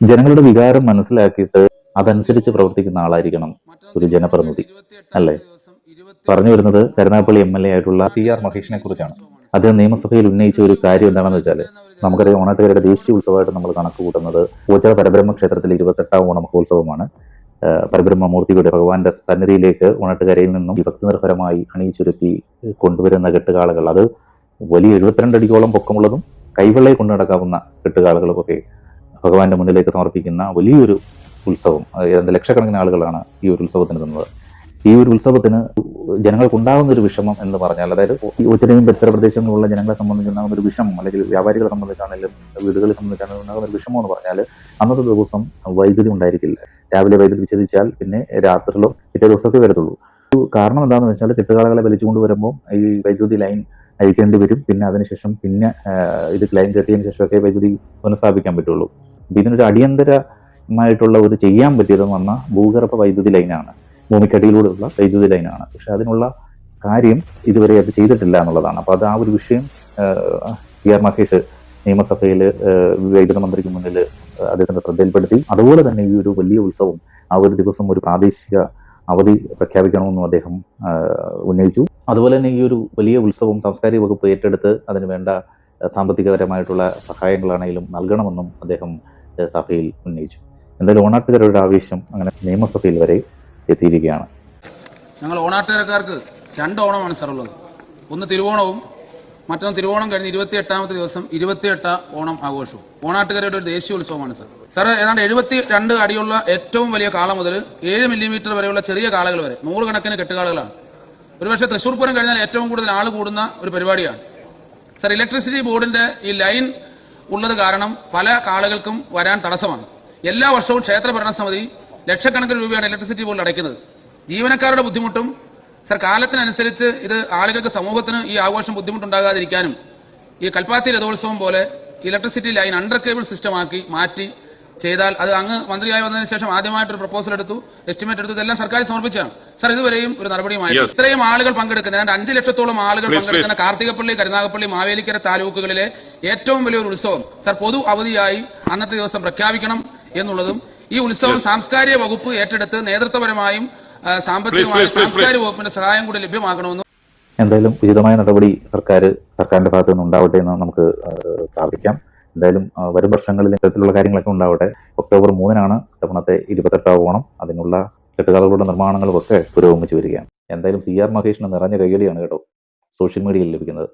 ജനങ്ങളുടെ വികാരം മനസ്സിലാക്കിയിട്ട് അതനുസരിച്ച് പ്രവർത്തിക്കുന്ന ആളായിരിക്കണം ഒരു ജനപ്രതിനിധി അല്ലേ? പറഞ്ഞു വരുന്നത് കരുനാഗപ്പള്ളി എം എൽ എ ആയിട്ടുള്ള സി ആർ മഹേഷിനെ കുറിച്ചാണ്. അദ്ദേഹം നിയമസഭയിൽ ഉന്നയിച്ച ഒരു കാര്യം എന്താണെന്ന് വെച്ചാൽ നമുക്കറിയാം ഓണാട്ടുകാരുടെ ദേശീയ ഉത്സവമായിട്ട് നമ്മൾ കണക്ക് കൂട്ടുന്നത് ഓച്ചിറ പരബ്രഹ്മ ക്ഷേത്രത്തിൽ ഇരുപത്തെട്ടാം ഓണ മഹോത്സവമാണ് പരബ്രഹ്മമൂർത്തിയുടെ പരബ്രഹ്മ മൂർത്തിയുടെ ഭഗവാന്റെ സന്നിധിയിലേക്ക് ഓണാട്ടുകരയിൽ നിന്നും വിഭക്തി നിർഭരമായി അണിയിച്ചൊരുക്കി കൊണ്ടുവരുന്ന കെട്ടുകാളകൾ. അത് വലിയ എഴുപത്തിരണ്ട് അടിയോളം പൊക്കമുള്ളതും കൈവെള്ളയെ കൊണ്ടു നടക്കാവുന്ന കെട്ടുകാളുകളുമൊക്കെ ഭഗവാന്റെ മുന്നിലേക്ക് സമർപ്പിക്കുന്ന വലിയൊരു ഉത്സവം ലക്ഷക്കണക്കിന് ആളുകളാണ് ഈ ഒരു ഉത്സവത്തിന് തന്നത് ഈ ഒരു ഉത്സവത്തിന് ജനങ്ങൾക്കുണ്ടാകുന്ന ഒരു വിഷമം എന്ന് പറഞ്ഞാൽ അതായത് ഉച്ചനെയും പരിസര പ്രദേശങ്ങളിലുള്ള ജനങ്ങളെ സംബന്ധിച്ചുണ്ടാകുന്ന ഒരു വിഷമം അല്ലെങ്കിൽ വ്യാപാരികളെ സംബന്ധിച്ചാണെങ്കിലും വീടുകളെ സംബന്ധിച്ചാണെങ്കിലും ഉണ്ടാകുന്ന ഒരു വിഷമം എന്ന് പറഞ്ഞാൽ അന്നത്തെ ദിവസം വൈദ്യുതി ഉണ്ടായിരിക്കില്ല. രാവിലെ വൈദ്യുതി വിച്ഛേദിച്ചാൽ പിന്നെ രാത്രിയിലോ പിറ്റേ ദിവസമൊക്കെ വരത്തുള്ളൂ. കാരണം എന്താണെന്ന് വെച്ചാൽ കെട്ടുകാളകളെ വലിച്ചുകൊണ്ട് വരുമ്പോൾ ഈ വൈദ്യുതി ലൈൻ അഴിക്കേണ്ടി വരും. പിന്നെ അതിനുശേഷം പിന്നെ ഇത് ലൈൻ കെട്ടിയതിന് ശേഷമൊക്കെ വൈദ്യുതി പുനഃസ്ഥാപിക്കാൻ പറ്റുള്ളൂ. അപ്പൊ ഇതിനൊരു അടിയന്തരമായിട്ടുള്ള ഒരു ചെയ്യാൻ പറ്റിയതെന്ന് പറഞ്ഞാൽ ഭൂഗർഭ വൈദ്യുതി ലൈനാണ്. ഭൂമിക്കടിയിലൂടെയുള്ള വൈദ്യുതി ലൈനാണ്. പക്ഷെ അതിനുള്ള കാര്യം ഇതുവരെ അത് ചെയ്തിട്ടില്ല എന്നുള്ളതാണ്. അപ്പൊ അത് ആ ഒരു വിഷയം പി ആർ മഹേഷ് നിയമസഭയിൽ വൈദ്യുത മന്ത്രിക്ക് മുന്നിൽ അദ്ദേഹത്തിന്റെ ശ്രദ്ധയിൽപ്പെടുത്തി. അതുപോലെ തന്നെ ഈ ഒരു വലിയ ഉത്സവം ആ ഒരു ദിവസം ഒരു പ്രാദേശിക അവധി പ്രഖ്യാപിക്കണമെന്നും അദ്ദേഹം ഉന്നയിച്ചു. അതുപോലെ തന്നെ ഈ ഒരു വലിയ ഉത്സവം സാംസ്കാരിക വകുപ്പ് ഏറ്റെടുത്ത് അതിന് വേണ്ട സാമ്പത്തികപരമായിട്ടുള്ള സഹായങ്ങളാണെങ്കിലും നൽകണമെന്നും അദ്ദേഹം സഭയിൽ ഉന്നയിച്ചു. എന്തായാലും ഓണാട്ടുകാരുടെ ആവേശം അങ്ങനെ നിയമസഭയിൽ വരെ എത്തിയിരിക്കുകയാണ്. ഞങ്ങൾ ഓണാട്ടുകാരക്കാർക്ക് രണ്ട് ഓണമാണ് സാർ ഉള്ളത്. ഒന്ന് തിരുവോണവും മറ്റൊന്ന് തിരുവോണം കഴിഞ്ഞ് ഇരുപത്തി എട്ടാമത്തെ ദിവസം ഇരുപത്തിയെട്ട ഓണം ആഘോഷവും. ഓണാട്ടുകാരുടെ ഒരു ദേശീയ ഉത്സവമാണ് സാർ സാർ ഏതാണ്ട് എഴുപത്തി രണ്ട് അടിയുള്ള ഏറ്റവും വലിയ കാള മുതൽ ഏഴ് മില്ലിമീറ്റർ വരെയുള്ള ചെറിയ കാളകൾ വരെ നൂറുകണക്കിന് കെട്ടുകാളുകളാണ്. ഒരുപക്ഷെ തൃശ്ശൂർ പൂരം കഴിഞ്ഞാൽ ഏറ്റവും കൂടുതൽ ആൾ കൂടുന്ന ഒരു പരിപാടിയാണ്. സർ ഇലക്ട്രിസിറ്റി ബോർഡിന്റെ ഈ ലൈൻ ഉള്ളത് കാരണം പല കാളുകൾക്കും വരാൻ തടസ്സമാണ്. എല്ലാ വർഷവും ക്ഷേത്ര ഭരണസമിതി ലക്ഷക്കണക്കിന് രൂപയാണ് ഇലക്ട്രിസിറ്റി ബോർഡിൽ അടയ്ക്കുന്നത്. ജീവനക്കാരുടെ ബുദ്ധിമുട്ടും സർ കാലത്തിനനുസരിച്ച് ഇത് ആളുകൾക്ക് സമൂഹത്തിന് ഈ ആഘോഷം ബുദ്ധിമുട്ടുണ്ടാകാതിരിക്കാനും ഈ കൽപ്പാത്തി രഥോത്സവം പോലെ ഇലക്ട്രിസിറ്റി ലൈൻ അണ്ടർ കേബിൾ സിസ്റ്റമാക്കി മാറ്റി ചെയ്താൽ അത് അങ്ങ് മന്ത്രിയായി വന്നതിന് ശേഷം ആദ്യമായിട്ട് ഒരു പ്രപ്പോസൽ എടുത്തു എസ്റ്റിമേറ്റ് എടുത്തു ഇതെല്ലാം സർക്കാർ സമർപ്പിച്ചാണ്. സർ ഇതുവരെയും ഒരു നടപടിയുമായി ഇത്രയും ആളുകൾ പങ്കെടുക്കുന്ന ഏതാണ്ട് അഞ്ച് ലക്ഷത്തോളം ആളുകൾ പങ്കെടുക്കുന്ന കാർത്തികപ്പള്ളി കരുനാഗപ്പള്ളി മാവേലിക്കര താലൂക്കുകളിലെ ഏറ്റവും വലിയൊരു ഉത്സവം. സർ പൊതു അവധിയായി അന്നത്തെ ദിവസം പ്രഖ്യാപിക്കണം എന്നുള്ളതും ഈ ഉത്സവം. സാംസ്കാരിക വകുപ്പ് ഏറ്റെടുത്ത് നേതൃത്വപരമായും സാമ്പത്തികമായും സാംസ്കാരിക വകുപ്പിന്റെ സഹായം കൂടി ലഭ്യമാക്കണമെന്നും എന്തായാലും ഉചിതമായ നടപടി സർക്കാർ സർക്കാരിന്റെ ഭാഗത്തുനിന്ന് ഉണ്ടാവട്ടെ എന്ന് നമുക്ക് പ്രാർത്ഥിക്കാം. എന്തായാലും വരും വർഷങ്ങളിൽ ഇത്തരത്തിലുള്ള കാര്യങ്ങളൊക്കെ ഉണ്ടാവട്ടെ. ഒക്ടോബർ മൂന്നിനാണ് തവണത്തെ ഇരുപത്തെട്ടാം ഓണം. അതിനുള്ള കെട്ടുകാലുകളുടെ നിർമ്മാണങ്ങളും ഒക്കെ പുരോഗമിച്ചു വരികയാണ്. എന്തായാലും സി ആർ മഹേഷിന് നിറഞ്ഞ കൈയടിയാണ് കേട്ടോ സോഷ്യൽ മീഡിയയിൽ ലഭിക്കുന്നത്.